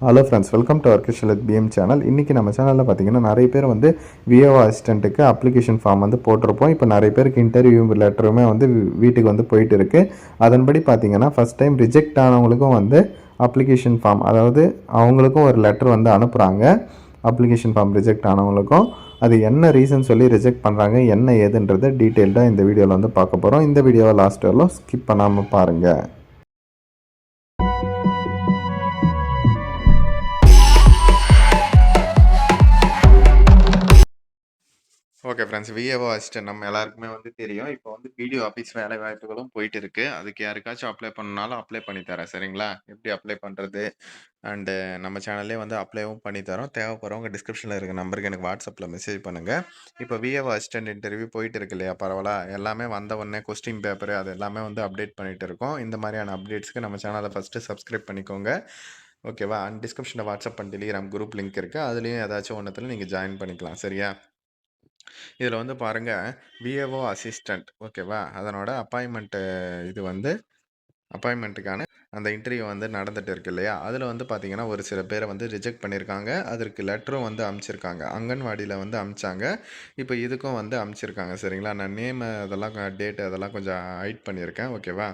Hello friends welcome to அர்கிஷலத் PM channel இன்றைக்கி நம்ம சேனலில் பார்த்தீங்கன்னா நிறைய பேர் வந்து விஓ அசிஸ்டண்ட்டுக்கு அப்ளிகேஷன் ஃபார்ம் வந்து போட்டிருப்போம். இப்போ நிறைய பேருக்கு இன்டர்வியூ லெட்டருமே வந்து வீட்டுக்கு வந்து போயிட்டு இருக்கு. அதன்படி பார்த்தீங்கன்னா ஃபஸ்ட் டைம் ரிஜெக்ட் ஆனவங்களுக்கும் வந்து அப்ளிகேஷன் ஃபார்ம் அதாவது அவங்களுக்கும் ஒரு லெட்டர் வந்து அனுப்புகிறாங்க அப்ளிகேஷன் ஃபார்ம் ரிஜெக்ட் ஆனவங்களுக்கும். அது என்ன ரீசன் சொல்லி ரிஜெக்ட் பண்ணுறாங்க என்ன ஏதுன்றதை டீட்டெயில்டாக இந்த வீடியோவில் வந்து பார்க்க போகிறோம் இந்த வீடியோவை லாஸ்ட் வரலும் ஸ்கிப் பண்ணாமல் பாருங்கள் ஓகே ஃப்ரெண்ட்ஸ் விஏஓ அசிஸ்டன்ட் நம்ம எல்லாருக்குமே வந்து தெரியும். இப்போ வந்து வீடியோ ஆஃபீஸ் வேலை வாய்ப்புகளும் போயிட்டு இருக்கு அதுக்கு யாருக்காச்சும் அப்ளை பண்ணாலும் அப்ளை பண்ணி தரேன். சரிங்களா? எப்படி அப்ளை பண்ணுறது அண்டு நம்ம சேனல்லே வந்து அப்ளைவும் பண்ணி தரோம். தேவைப்படுறவங்க டிஸ்கிரிப்ஷனில் இருக்க நம்பருக்கு எனக்கு வாட்ஸ்அப்பில் மெசேஜ் பண்ணுங்கள் இப்போ விஏஓ அசிஸ்டன்ட் இன்டர்வியூ போயிட்டு இருக்கு இல்லையா? பரவாயில்ல. எல்லாமே வந்த உடனே கொஸ்டின் பேப்பர் அது எல்லாமே வந்து அப்டேட் பண்ணிட்டு இருக்கோம். இந்த மாதிரியான அப்டேட்ஸ்க்கு நம்ம சேனலை ஃபஸ்ட்டு சப்ஸ்கிரைப் பண்ணிக்கோங்க. ஓகேவா அண்ட் டிஸ்கிரிப்ஷனில் WhatsApp and Telegram group link இருக்குது அதுலேயும் ஏதாச்சும் ஒன்றத்தில் நீங்கள் ஜாயின் பண்ணிக்கலாம். சரியா? இதில் வந்து பாருங்கள் விஏஓ அசிஸ்டண்ட் ஓகேவா? அதனோட அப்பாயின்மெண்ட்டு இது வந்து அப்பாயின்மெண்ட்டுக்கான அந்த இன்டர்வியூ வந்து நடந்துட்டு இருக்கு இல்லையா? அதில் வந்து பார்த்தீங்கன்னா ஒரு சில பேரை வந்து ரிஜெக்ட் பண்ணியிருக்காங்க அதற்கு லெட்டரும் வந்து அமுச்சிருக்காங்க. அங்கன்வாடியில் வந்து அமுச்சாங்க. இப்போ இதுக்கும் வந்து அமுச்சிருக்காங்க சரிங்களா? நான் நேம் அதெல்லாம் டேட் அதெல்லாம் கொஞ்சம் ஹைட் பண்ணியிருக்கேன் ஓகேவா?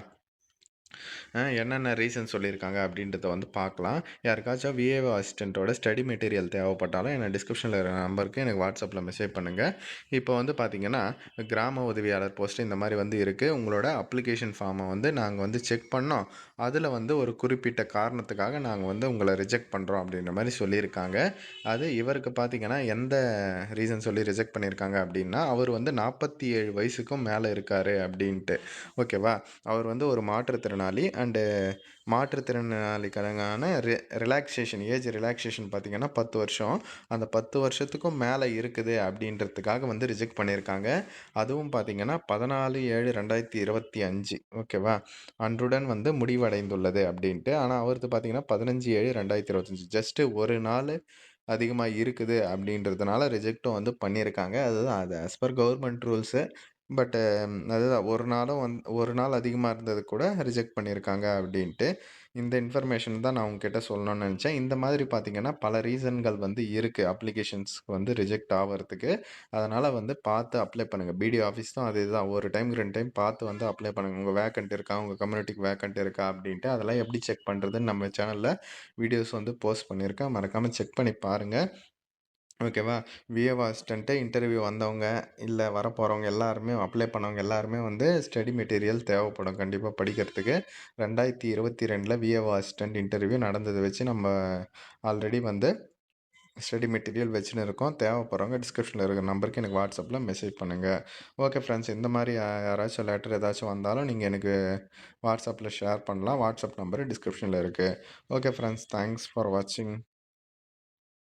என்னென்ன ரீசன் சொல்லியிருக்காங்க அப்படின்றத வந்து பார்க்கலாம். யாருக்காச்சும் விஏஓ அசிஸ்டண்ட்டோட ஸ்டடி மெட்டீரியல் தேவைப்பட்டாலும் என்ன டிஸ்கிரிப்ஷனில் இருக்கிற நம்பருக்கு எனக்கு வாட்ஸ்அப்பில் மெசேஜ் பண்ணுங்கள் இப்போ வந்து பார்த்தீங்கன்னா கிராம உதவியாளர் போஸ்ட் இந்த மாதிரி வந்து இருக்குது உங்களோட அப்ளிகேஷன் ஃபார்மை வந்து நாங்கள் வந்து செக் பண்ணோம். அதில் வந்து ஒரு குறிப்பிட்ட காரணத்துக்காக நாங்கள் வந்து உங்களை ரிஜெக்ட் பண்ணுறோம் அப்படின்ற மாதிரி சொல்லியிருக்காங்க. அது இவருக்கு பார்த்தீங்கன்னா எந்த ரீசன் சொல்லி ரிஜெக்ட் பண்ணியிருக்காங்க அப்படின்னா அவர் வந்து நாற்பத்தி ஏழு வயசுக்கும் மேலே இருக்கார் அப்படின்ட்டு. ஓகேவா அவர் வந்து ஒரு மாற்றுத்திறனாளி. அண்டு மாற்றுத்திறனாளிக்கான ரி ரிலாக்ஸேஷன் ஏஜ் ரிலாக்ஸேஷன் பார்த்திங்கன்னா பத்து வருஷம். அந்த பத்து வருஷத்துக்கும் மேலே இருக்குது அப்படின்றதுக்காக வந்து ரிஜெக்ட் பண்ணியிருக்காங்க. அதுவும் பார்த்தீங்கன்னா பதினாலு ஏழு ரெண்டாயிரத்தி இருபத்தி அஞ்சு. ஓகேவா அன்றுடன் வந்து முடிவடைந்துள்ளது அப்படின்ட்டு. ஆனால் அவருக்கு பார்த்தீங்கன்னா பதினஞ்சு ஏழு ரெண்டாயிரத்தி இருபத்தஞ்சி ஜஸ்ட்டு ஒரு நாள் அதிகமாக இருக்குது அப்படின்றதுனால ரிஜெக்டும் வந்து பண்ணியிருக்காங்க. அதுதான் அது ஆஸ் பர் கவர்மெண்ட் ரூல்ஸு பட்டு அதுதான். ஒரு நாளும் வந் ஒரு நாள் அதிகமாக இருந்தது கூட ரிஜெக்ட் பண்ணியிருக்காங்க அப்படின்ட்டு இந்த இன்ஃபர்மேஷன் தான் நான் உங்ககிட்ட சொல்லணும்னு நினச்சேன். இந்த மாதிரி பார்த்தீங்கன்னா பல ரீசன்கள் வந்து இருக்குது அப்ளிகேஷன்ஸ்க்கு வந்து ரிஜெக்ட் ஆகிறதுக்கு அதனால் வந்து பார்த்து அப்ளை பண்ணுங்கள் பிடிஓ ஆஃபீஸ் தான் அது இதுதான். ஒரு டைம் ரெண்டு டைம் பார்த்து வந்து அப்ளை பண்ணுங்கள் உங்கள் வேக்கண்ட் இருக்கா? உங்கள் கம்யூனிட்டிக்கு வேக்கண்ட் இருக்கா? அப்படின்ட்டு அதெல்லாம் எப்படி செக் பண்ணுறதுன்னு நம்ம சேனலில் வீடியோஸ் வந்து போஸ்ட் பண்ணியிருக்கேன். மறக்காமல் செக் பண்ணி பாருங்கள் ஓகேவா? விஏஓ அசிஸ்டண்ட்டு இன்டர்வியூ வந்தவங்க இல்லை வரப்போகிறவங்க எல்லாருமே அப்ளை பண்ணவங்க எல்லாருமே வந்து ஸ்டடி மெட்டீரியல் தேவைப்படும். கண்டிப்பாக படிக்கிறதுக்கு. ரெண்டாயிரத்தி இருபத்தி ரெண்டில் விஏஓ அசிஸ்டண்ட் இன்டர்வியூ நடந்ததை வச்சு நம்ம ஆல்ரெடி வந்து ஸ்டடி மெட்டீரியல் வச்சுன்னு இருக்கோம். தேவைப்படுறவங்க டிஸ்கிரிப்ஷனில் இருக்கிற நம்பருக்கு எனக்கு வாட்ஸ்அப்பில் மெசேஜ் பண்ணுங்கள் ஓகே ஃப்ரெண்ட்ஸ் இந்த மாதிரி யாராச்சும் லெட்டர் ஏதாச்சும் வந்தாலும் நீங்கள் எனக்கு வாட்ஸ்அப்பில் ஷேர் பண்ணலாம். வாட்ஸ்அப் நம்பர் டிஸ்கிரிப்ஷனில் இருக்குது ஓகே ஃப்ரெண்ட்ஸ் தேங்க்ஸ் ஃபார் வாட்சிங்